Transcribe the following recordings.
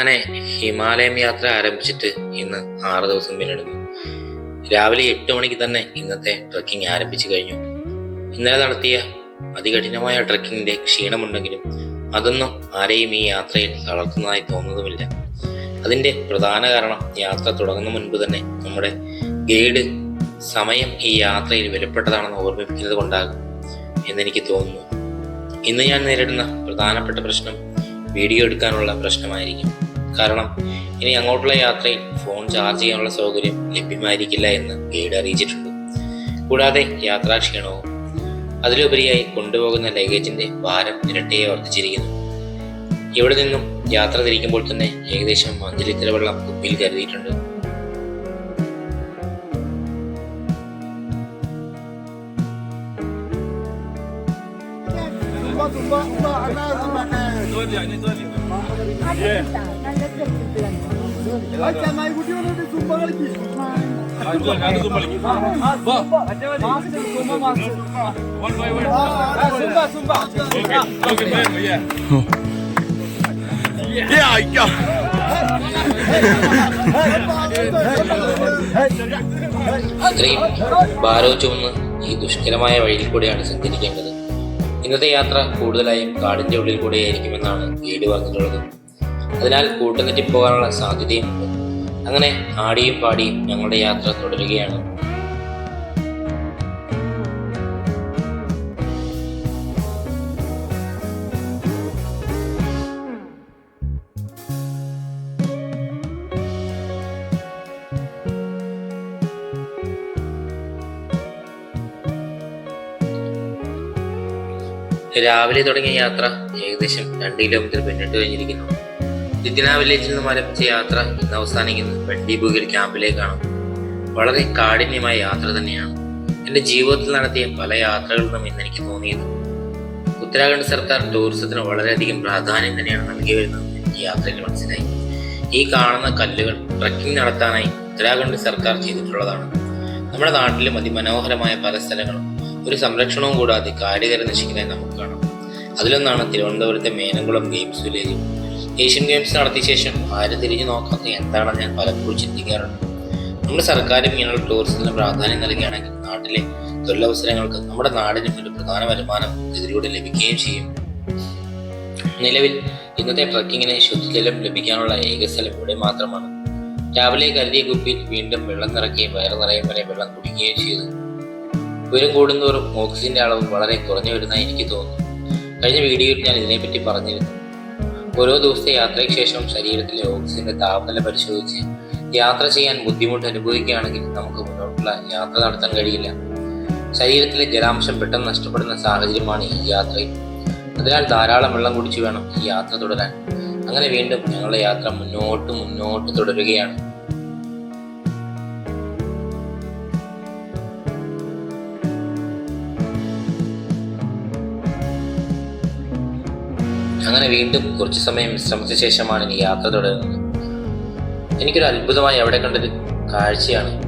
അങ്ങനെ ഹിമാലയം യാത്ര ആരംഭിച്ചിട്ട് ഇന്ന് ആറ് ദിവസം പിന്നിടുന്നു. രാവിലെ എട്ട് മണിക്ക് തന്നെ ഇന്നത്തെ ട്രക്കിംഗ് ആരംഭിച്ചു കഴിഞ്ഞു. ഇന്നലെ നടത്തിയ അതികഠിനമായ ട്രക്കിങ്ങിന്റെ ക്ഷീണമുണ്ടെങ്കിലും അതൊന്നും ആരെയും ഈ യാത്രയിൽ തളർത്തുന്നതായി തോന്നുന്നതുമില്ല. അതിന്റെ പ്രധാന കാരണം യാത്ര തുടങ്ങുന്ന മുൻപ് തന്നെ നമ്മുടെ ഗൈഡ് സമയം ഈ യാത്രയിൽ വിലപ്പെട്ടതാണെന്ന് ഓർമ്മിപ്പിക്കുന്നത് കൊണ്ടാകും എന്നെനിക്ക് തോന്നുന്നു. ഇന്ന് ഞാൻ നേരിടുന്ന പ്രധാനപ്പെട്ട പ്രശ്നം വീഡിയോ എടുക്കാനുള്ള പ്രശ്നമായിരിക്കും. കാരണം ഇനി അങ്ങോട്ടുള്ള യാത്രയിൽ ഫോൺ ചാർജ് ചെയ്യാനുള്ള സൗകര്യം ലഭ്യമായിരിക്കില്ല എന്ന് ഗൈഡ് അറിയിച്ചിട്ടുണ്ട്. കൂടാതെ യാത്രാക്ഷീണവും അതിലുപരിയായി കൊണ്ടുപോകുന്ന ലഗേജിന്റെ ഭാരം ഇരട്ടിയെ വർദ്ധിച്ചിരിക്കുന്നു. ഇവിടെ നിന്നും യാത്ര തിരിക്കുമ്പോൾ തന്നെ ഏകദേശം അഞ്ച് ലിറ്റർ വെള്ളം കുപ്പിൽ കരുതിയിട്ടുണ്ട്. തുമ്പ. ഇത്രയും ഭാരവും ചുമന്ന് ഈ ദുഷ്കരമായ വഴിയിൽ കൂടെയാണ് സഞ്ചരിക്കേണ്ടത് ഇന്നത്തെ യാത്ര കൂടുതലായും കാടിന്റെ ഉള്ളിൽ കൂടെയായിരിക്കുമെന്നാണ് ഗൈഡ് പറഞ്ഞിട്ടുള്ളത് അതിനാൽ കൂട്ടുനെറ്റി പോകാനുള്ള സാധ്യതയുമുണ്ട്. അങ്ങനെ ആടിയും പാടിയും ഞങ്ങളുടെ യാത്ര തുടരുകയാണ്. രാവിലെ തുടങ്ങിയ യാത്ര ഏകദേശം രണ്ട് കിലോമീറ്റർ പിന്നിട്ട് കഴിഞ്ഞിരിക്കുന്നു. ദിദിന വില്ലേജിൽ നിന്നും ആരംഭിച്ച യാത്ര ഇന്ന് അവസാനിക്കുന്നത് ബണ്ടിബുഗിൽ ക്യാമ്പിലേക്കാണ്. വളരെ കാഠിന്യമായ യാത്ര തന്നെയാണ്. എന്റെ ജീവിതത്തിൽ നടത്തിയ പല യാത്രകളിലും ഇന്ന് എനിക്ക് തോന്നിയത്. ഉത്തരാഖണ്ഡ് സർക്കാർ ടൂറിസത്തിന് വളരെയധികം പ്രാധാന്യം തന്നെയാണ് നൽകി വരുന്നത്. എനിക്ക് യാത്രകൾ മനസ്സിലായി. ഈ കാണുന്ന കല്ലുകൾ ട്രക്കിംഗ് നടത്താനായി ഉത്തരാഖണ്ഡ് സർക്കാർ ചെയ്തിട്ടുള്ളതാണ്. നമ്മുടെ നാട്ടിലും അതിമനോഹരമായ പല സ്ഥലങ്ങളും ഒരു സംരക്ഷണവും കൂടാതെ കാര്യകരം നശിക്കുന്നതായി നമുക്ക് കാണാം. അതിലൊന്നാണ് തിരുവനന്തപുരത്തെ Menamkulam games village. Asian games നടത്തിയ ശേഷം ആരും തിരിഞ്ഞു നോക്കാത്ത എന്താണെന്ന് ഞാൻ പലപ്പോഴും ചിന്തിക്കാറുണ്ട്. നമ്മുടെ സർക്കാരും ഇങ്ങനെയുള്ള ടൂറിസത്തിന് പ്രാധാന്യം നൽകുകയാണെങ്കിൽ നാട്ടിലെ തൊഴിലവസരങ്ങൾക്ക് നമ്മുടെ നാടിനും ഒരു പ്രധാന വരുമാനം ഇതിലൂടെ ലഭിക്കുകയും ചെയ്യും. നിലവിൽ ഇന്നത്തെ ട്രക്കിങ്ങിന് ശുദ്ധജലം ലഭിക്കാനുള്ള ഏക സ്ഥലം ഇവിടെ മാത്രമാണ്. രാവിലെ കരുതിയ കുപ്പിയിൽ വീണ്ടും വെള്ളം നിറയ്ക്കുകയും വയറു നിറയും വരെ വെള്ളം കുടിക്കുകയും ചെയ്തു. ഉയരം കൂടുന്തോറും ഓക്സിജന്റെ അളവ് വളരെ കുറഞ്ഞു വരുന്നതായി എനിക്ക് തോന്നുന്നു. കഴിഞ്ഞ വീഡിയോയിൽ ഞാൻ ഇതിനെപ്പറ്റി പറഞ്ഞിരുന്നു. ഓരോ ദിവസത്തെ യാത്രയ്ക്ക് ശേഷം ശരീരത്തിലെ ഓക്സിജന്റെ താപനില പരിശോധിച്ച് യാത്ര ചെയ്യാൻ ബുദ്ധിമുട്ട് അനുഭവിക്കുകയാണെങ്കിൽ നമുക്ക് മുന്നോട്ടുള്ള യാത്ര നടത്താൻ കഴിയില്ല. ശരീരത്തിലെ ജലാംശം പെട്ടെന്ന് നഷ്ടപ്പെടുന്ന സാഹചര്യമാണ് ഈ യാത്രയിൽ. അതിനാൽ ധാരാളം വെള്ളം കുടിച്ചു വേണം ഈ യാത്ര തുടരാൻ. അങ്ങനെ വീണ്ടും ഞങ്ങളുടെ യാത്ര മുന്നോട്ട് മുന്നോട്ട് തുടരുകയാണ്. അങ്ങനെ വീണ്ടും കുറച്ച് സമയം വിശ്രമിച്ച ശേഷമാണ് ഇനി യാത്ര തുടരുന്നത്. എനിക്കൊരു അത്ഭുതമായി അവിടെ കണ്ടൊരു കാഴ്ചയാണ്.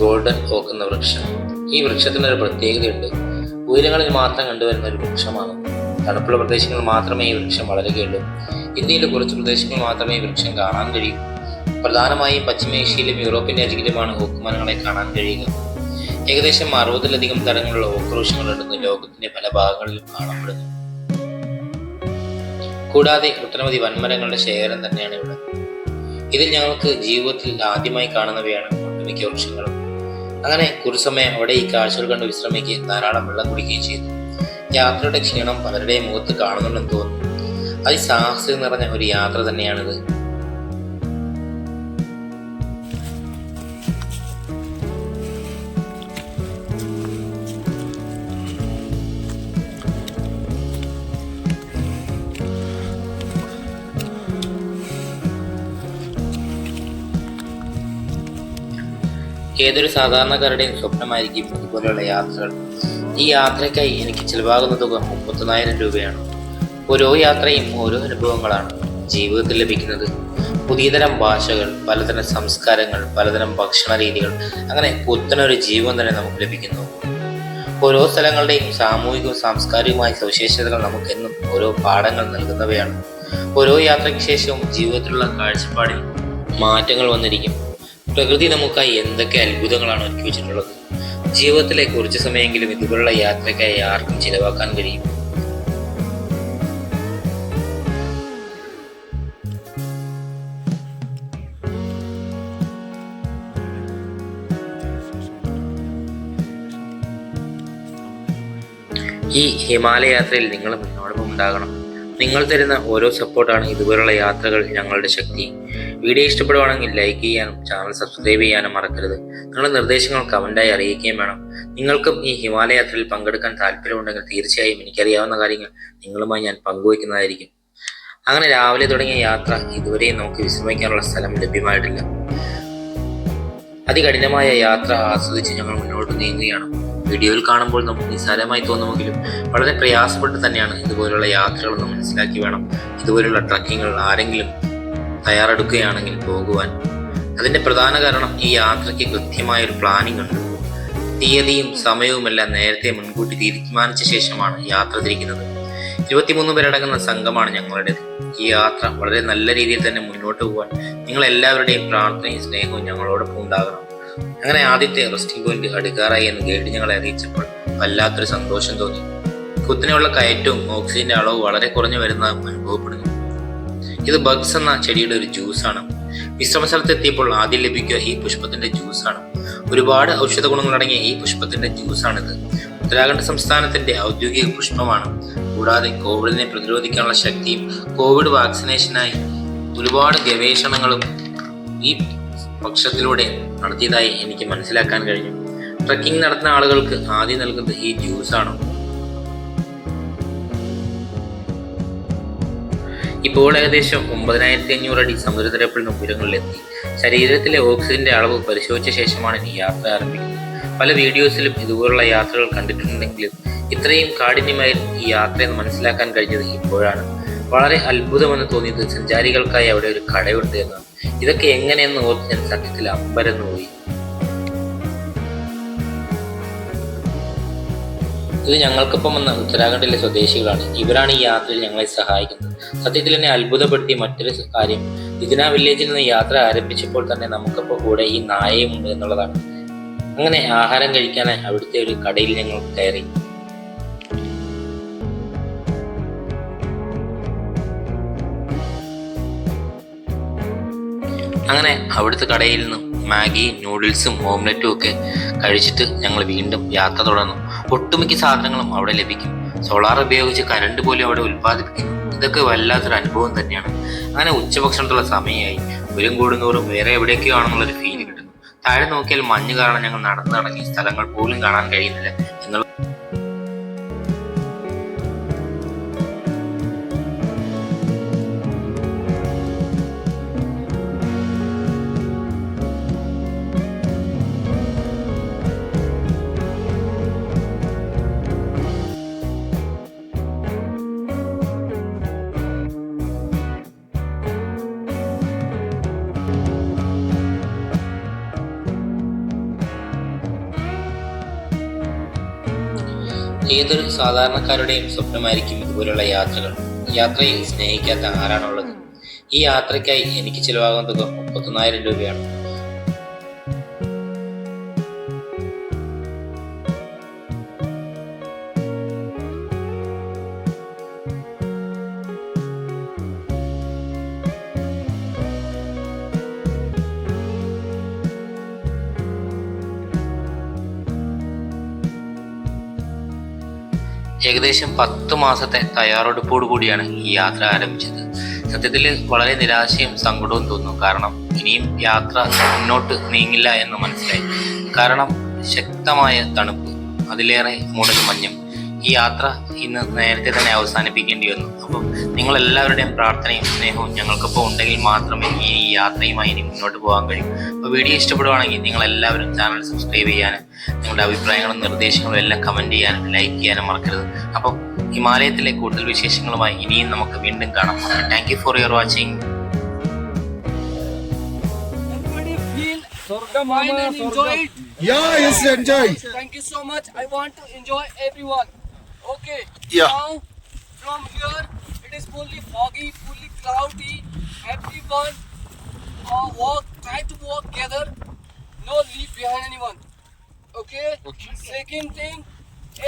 ഗോൾഡൻ ഓക്ക് എന്ന വൃക്ഷം. ഈ വൃക്ഷത്തിന് ഒരു പ്രത്യേകതയുണ്ട്. ഉയരങ്ങളിൽ മാത്രം കണ്ടുവരുന്ന ഒരു വൃക്ഷമാണ്. തണുപ്പുള്ള പ്രദേശങ്ങളിൽ മാത്രമേ ഈ വൃക്ഷം വളരുകയുള്ളൂ. ഇന്ത്യയിലെ കുറച്ച് പ്രദേശങ്ങളിൽ മാത്രമേ ഈ വൃക്ഷം കാണാൻ കഴിയൂ. പ്രധാനമായും പശ്ചിമേഷ്യയിലും യൂറോപ്യൻ രാജ്യങ്ങളിലുമാണ് ഓക്ക് മരങ്ങളെ കാണാൻ കഴിയുക. ഏകദേശം അറുപതിലധികം തരങ്ങളുള്ള ഓക്ക് വൃക്ഷങ്ങളുണ്ടെന്ന് ലോകത്തിന്റെ പല ഭാഗങ്ങളിലും കാണപ്പെടുന്നു. കൂടാതെ ഒട്ടനവധി വൻമരങ്ങളുടെ ശേഖരം തന്നെയാണ് ഇവിടെ. ഇതിൽ ഞങ്ങൾക്ക് ജീവിതത്തിൽ ആദ്യമായി കാണുന്നവയാണ് ഒട്ടുമിക്ക വൃക്ഷങ്ങളും. അങ്ങനെ കുറുസമയം സമയം അവിടെ ഈ കാഴ്ചകൾ കണ്ട് വിശ്രമിക്കുകയും ധാരാളം വെള്ളം കുടിക്കുകയും ചെയ്തു. യാത്രയുടെ ക്ഷീണം പലരുടെയും മുഖത്ത് കാണുന്നുണ്ടെന്ന് തോന്നുന്നു. അതിസാഹസികം നിറഞ്ഞ ഒരു യാത്ര തന്നെയാണിത്. ഏതൊരു സാധാരണക്കാരുടെയും സ്വപ്നമായിരിക്കും ഇതുപോലെയുള്ള യാത്രകൾ. ഈ യാത്രയ്ക്കായി എനിക്ക് ചിലവാകുന്ന തുക മുപ്പത്തൊന്നായിരം രൂപയാണ്. ഓരോ യാത്രയും ഓരോ അനുഭവങ്ങളാണ് ജീവിതത്തിൽ ലഭിക്കുന്നത്. പുതിയതരം ഭാഷകൾ പലതരം സംസ്കാരങ്ങൾ പലതരം ഭക്ഷണ രീതികൾ അങ്ങനെ പുത്തനൊരു ജീവൻ തന്നെ നമുക്ക് ലഭിക്കുന്നു. ഓരോ സ്ഥലങ്ങളുടെയും സാമൂഹികവും സാംസ്കാരികവുമായ സവിശേഷതകൾ നമുക്കെന്നും ഓരോ പാഠങ്ങൾ നൽകുന്നവയാണ്. ഓരോ യാത്രയ്ക്ക് ശേഷവും ജീവിതത്തിലുള്ള കാഴ്ചപ്പാടിൽ മാറ്റങ്ങൾ വന്നിരിക്കും. പ്രകൃതി നമുക്കായി എന്തൊക്കെ അത്ഭുതങ്ങളാണ് ഒരുക്കി വെച്ചിട്ടുള്ളത്? ജീവിതത്തിലെ കുറച്ച് സമയമെങ്കിലും ഇതുപോലുള്ള യാത്രയ്ക്കായി ആർക്കും ചിലവാക്കാൻ കഴിയും. ഈ ഹിമാലയ യാത്രയിൽ നിങ്ങൾ മുന്നോടൊപ്പം ഉണ്ടാകണം. നിങ്ങൾ തരുന്ന ഓരോ സപ്പോർട്ടാണ് ഇതുപോലുള്ള യാത്രകൾ ഞങ്ങളുടെ ശക്തി. വീഡിയോ ഇഷ്ടപ്പെടുവാണെങ്കിൽ ലൈക്ക് ചെയ്യാനും ചാനൽ സബ്സ്ക്രൈബ് ചെയ്യാനും മറക്കരുത്. നിങ്ങളുടെ നിർദ്ദേശങ്ങൾ കമന്റായി അറിയിക്കുകയും വേണം. നിങ്ങൾക്കും ഈ ഹിമാലയ യാത്രയിൽ പങ്കെടുക്കാൻ താല്പര്യമുണ്ടെങ്കിൽ തീർച്ചയായും എനിക്കറിയാവുന്ന കാര്യങ്ങൾ നിങ്ങളുമായി ഞാൻ പങ്കുവയ്ക്കുന്നതായിരിക്കും. അങ്ങനെ രാവിലെ തുടങ്ങിയ യാത്ര ഇതുവരെയും നമുക്ക് വിശ്രമിക്കാനുള്ള സ്ഥലം ലഭ്യമായിട്ടില്ല. അതികഠിനമായ യാത്ര ആസ്വദിച്ച് ഞങ്ങൾ മുന്നോട്ട് നീങ്ങുകയാണ്. വീഡിയോയിൽ കാണുമ്പോൾ നമുക്ക് നിസ്സാരമായി തോന്നുമെങ്കിലും വളരെ പ്രയാസപ്പെട്ട് തന്നെയാണ് ഇതുപോലുള്ള യാത്രകളെന്ന് മനസ്സിലാക്കി വേണം. ഇതുപോലുള്ള ട്രക്കിങ്ങുകൾ ആരെങ്കിലും തയ്യാറെടുക്കുകയാണെങ്കിൽ പോകുവാൻ. അതിന്റെ പ്രധാന കാരണം ഈ യാത്രയ്ക്ക് കൃത്യമായ ഒരു പ്ലാനിംഗ് ഉണ്ട്. തീയതിയും സമയവുമെല്ലാം നേരത്തെ മുൻകൂട്ടി തീരുമാനിച്ച ശേഷമാണ് യാത്ര തിരിക്കുന്നത്. ഇരുപത്തിമൂന്ന് പേരടങ്ങുന്ന സംഘമാണ് ഞങ്ങളുടേത്. ഈ യാത്ര വളരെ നല്ല രീതിയിൽ തന്നെ മുന്നോട്ട് പോകാൻ നിങ്ങൾ എല്ലാവരുടെയും പ്രാർത്ഥനയും സ്നേഹവും ഞങ്ങളോടൊപ്പം ഉണ്ടാകണം. അങ്ങനെ ആദ്യത്തെ റെസ്റ്റിംഗ് പോയിന്റ് അടുക്കാറായി എന്ന് ഗൈഡ് ഞങ്ങളെ അറിയിച്ചപ്പോൾ വല്ലാത്തൊരു സന്തോഷം തോന്നി. കുത്തിനെയുള്ള കയറ്റവും ഓക്സിജന്റെ അളവ് വളരെ കുറഞ്ഞു വരുന്ന അനുഭവപ്പെടുന്നു. ഇത് ബഗ്സ് എന്ന ചെടിയുടെ ഒരു ജ്യൂസാണ് വിശ്രമ സ്ഥലത്തെത്തിയപ്പോൾ ആദ്യം ലഭിക്കുക ഈ പുഷ്പത്തിന്റെ ജ്യൂസാണ് ഒരുപാട് ഔഷധ ഗുണങ്ങളടങ്ങിയ ഈ പുഷ്പത്തിന്റെ ജ്യൂസാണിത് ഉത്തരാഖണ്ഡ് സംസ്ഥാനത്തിന്റെ ഔദ്യോഗിക പുഷ്പമാണ്. കൂടാതെ കോവിഡിനെ പ്രതിരോധിക്കാനുള്ള ശക്തിയും കോവിഡ് വാക്സിനേഷനായി ഒരുപാട് ഗവേഷണങ്ങളും ഈ പക്ഷത്തിലൂടെ നടത്തിയതായി എനിക്ക് മനസ്സിലാക്കാൻ കഴിഞ്ഞു. ട്രക്കിംഗ് നടത്തുന്ന ആളുകൾക്ക് ആദ്യം നൽകുന്നത് ഈ ജ്യൂസാണ് ഇപ്പോൾ ഏകദേശം ഒമ്പതിനായിരത്തി അഞ്ഞൂറ് അടി സമുദ്രനിരപ്പിൽ ഉയരങ്ങളിലെത്തി. ശരീരത്തിലെ ഓക്സിജന്റെ അളവ് പരിശോധിച്ച ശേഷമാണ് ഈ യാത്ര ആരംഭിക്കുന്നത്. പല വീഡിയോസിലും ഇതുപോലുള്ള യാത്രകൾ കണ്ടിട്ടുണ്ടെങ്കിലും ഇത്രയും കാഠിന്യമായി ഈ യാത്രയെന്ന് മനസ്സിലാക്കാൻ കഴിഞ്ഞത് ഇപ്പോഴാണ്. വളരെ അത്ഭുതമെന്ന് തോന്നിയത് സഞ്ചാരികൾക്കായി അവിടെ ഒരു കടയുണ്ട് എന്നാണ്. ഇതൊക്കെ എങ്ങനെയെന്ന് ഓർത്ത് ഞാൻ സത്യത്തിൽ അമ്പരന്ന് പോയി. ഇത് ഞങ്ങൾക്കൊപ്പം വന്ന ഉത്തരാഖണ്ഡിലെ സ്വദേശികളാണ്. ഇവരാണ് ഈ യാത്രയിൽ ഞങ്ങളെ സഹായിക്കുന്നത്. സത്യത്തിൽ എന്നെ അത്ഭുതപ്പെടുത്തിയ മറ്റൊരു കാര്യം ഇതിന വില്ലേജിൽ നിന്ന് യാത്ര ആരംഭിച്ചപ്പോൾ തന്നെ നമുക്കിപ്പോൾ കൂടെ ഈ നായയും ഉണ്ട് എന്നുള്ളതാണ്. അങ്ങനെ ആഹാരം കഴിക്കാനായി അവിടുത്തെ ഒരു കടയിൽ ഞങ്ങൾ കയറി. അങ്ങനെ അവിടുത്തെ കടയിൽ നിന്ന് മാഗി നൂഡിൽസും ഓംലെറ്റും ഒക്കെ കഴിച്ചിട്ട് ഞങ്ങൾ വീണ്ടും യാത്ര തുടർന്നു. ഒട്ടുമിക്ക സാധനങ്ങളും അവിടെ ലഭിക്കും. സോളാർ ഉപയോഗിച്ച് കരണ്ട് പോലും അവിടെ ഉൽപ്പാദിപ്പിക്കുന്നു. ഇതൊക്കെ വല്ലാത്തൊരു അനുഭവം തന്നെയാണ്. അങ്ങനെ ഉച്ചഭക്ഷണത്തുള്ള സമയമായി. ഉയരം കൂടുന്നോറും വേറെ എവിടെയൊക്കെയോ ആണെന്നുള്ളൊരു ഫീൽ കിട്ടുന്നു. താഴെ നോക്കിയാൽ മഞ്ഞ് കാരണം ഞങ്ങൾ നടന്നു നടങ്ങിയ സ്ഥലങ്ങൾ പോലും കാണാൻ കഴിയുന്നില്ല. എന്നുള്ള ഏതൊരു സാധാരണക്കാരുടെയും സ്വപ്നമായിരിക്കും ഇതുപോലുള്ള യാത്രകൾ? യാത്രയിൽ സ്നേഹിക്കാത്ത ആരാണുള്ളത്? ഈ യാത്രയ്ക്കായി എനിക്ക് ചിലവാകുന്ന തുക മുപ്പത്തൊന്നായിരം രൂപയാണ്. ഏകദേശം പത്ത് മാസത്തെ തയ്യാറെടുപ്പോടു കൂടിയാണ് ഈ യാത്ര ആരംഭിച്ചത്. സത്യത്തിൽ വളരെ നിരാശയും സങ്കടവും തോന്നുന്നു. കാരണം ഇനിയും യാത്ര മുന്നോട്ട് നീങ്ങില്ല എന്ന് മനസ്സിലായി. കാരണം ശക്തമായ തണുപ്പ് അതിലേറെ മൂടൽ മഞ്ഞും ഈ യാത്ര ഇന്ന് നേരത്തെ തന്നെ അവസാനിപ്പിക്കേണ്ടി വന്നു അപ്പം നിങ്ങൾ എല്ലാവരുടെയും പ്രാർത്ഥനയും സ്നേഹവും ഞങ്ങൾക്കൊപ്പം ഉണ്ടെങ്കിൽ മാത്രമേ ഈ യാത്രയുമായി ഇനി മുന്നോട്ട് പോകാൻ കഴിയൂ അപ്പോൾ വീഡിയോ ഇഷ്ടപ്പെടുവാണെങ്കിൽ നിങ്ങൾ എല്ലാവരും ചാനൽ സബ്സ്ക്രൈബ് ചെയ്യാനും നിങ്ങളുടെ അഭിപ്രായങ്ങളും നിർദ്ദേശങ്ങളും എല്ലാം കമന്റ് ചെയ്യാനും ലൈക്ക് ചെയ്യാനും മറക്കരുത് അപ്പം ഹിമാലയത്തിലെ കൂടുതൽ വിശേഷങ്ങളുമായി ഇനിയും നമുക്ക് വീണ്ടും കാണാം thank you for your watching and enjoy it. Yeah, yes, enjoy. Thank you so much. I want to enjoy everyone. Okay. Yeah. Now, from here, it is fully foggy, fully cloudy. Everyone uh, walk, try to walk together. No leave behind anyone. Okay? okay. Second thing,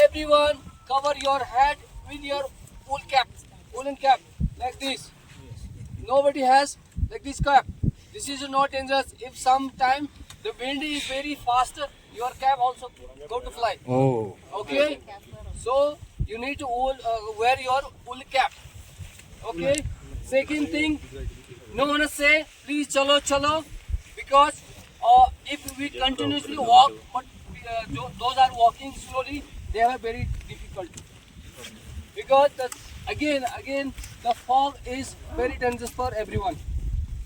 everyone cover your head with your wool cap, woolen cap, like this. Nobody has like this cap. This is not dangerous. If sometime the wind is very fast, your cap also go to fly. Oh. Okay? So you need to wool, uh, wear your wool cap. Okay? Second thing, no one say please chalo chalo because uh, if we continuously walk, but uh, those are walking slowly, they are very difficult. Because the, again, again, the fog is very dangerous for everyone.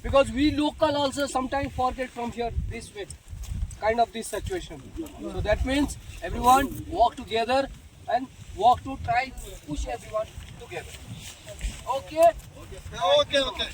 Because we local also sometimes forget from here this way, kind of this situation. So that means everyone walk together and walk to try to push everyone together. Okay. Okay. Okay, okay.